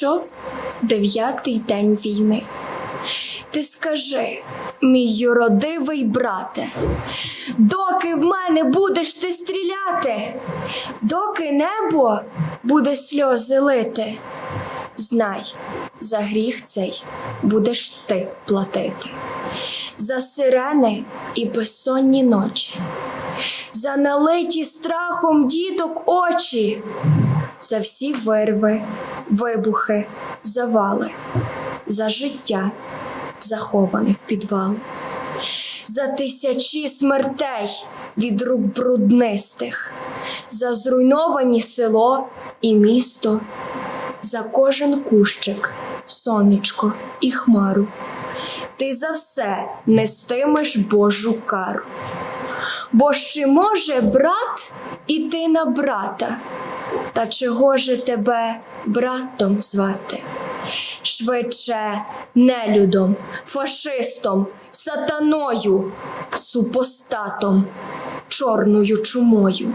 Ішов дев'ятий день війни. Ти скажи, мій юродивий брате, доки в мене будеш ти стріляти, доки небо буде сльози лити, знай, за гріх цей будеш ти платити, за сирени і безсонні ночі, за налиті страхом діток очі, за всі вирви, вибухи, завали, за життя, заховане в підвал, за тисячі смертей від рук бруднистих, за зруйновані село і місто, за кожен кущик, сонечко і хмару. Ти за все нестимеш Божу кару. Бо ж чи може брат іти на брата? Та чого же тебе братом звати? Швидше нелюдом, фашистом, сатаною, супостатом, чорною чумою.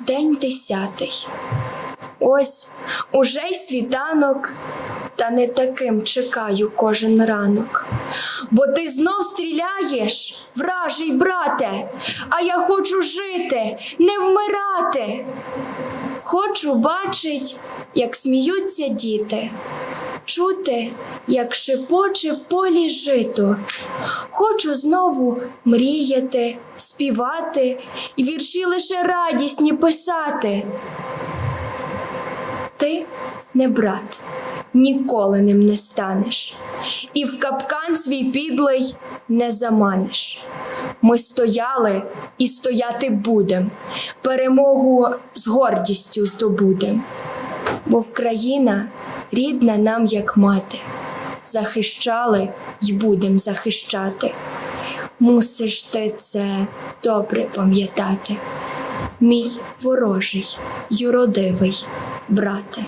День десятий. Ось уже й світанок, та не таким чекаю кожен ранок. Бо ти знов стріляєш, я хочу жити, не вмирати. Хочу бачить, як сміються діти, чути, як шепоче в полі жито. Хочу знову мріяти, співати і вірші лише радісні писати. Ти не брат, ніколи ним не станеш, і в капкан свій підлий не заманеш. Ми стояли і стояти будем, перемогу з гордістю здобудем, бо Вкраїна рідна нам, як мати, захищали й будем захищати. Мусиш ти це добре пам'ятати, мій ворожий, юродивий брате.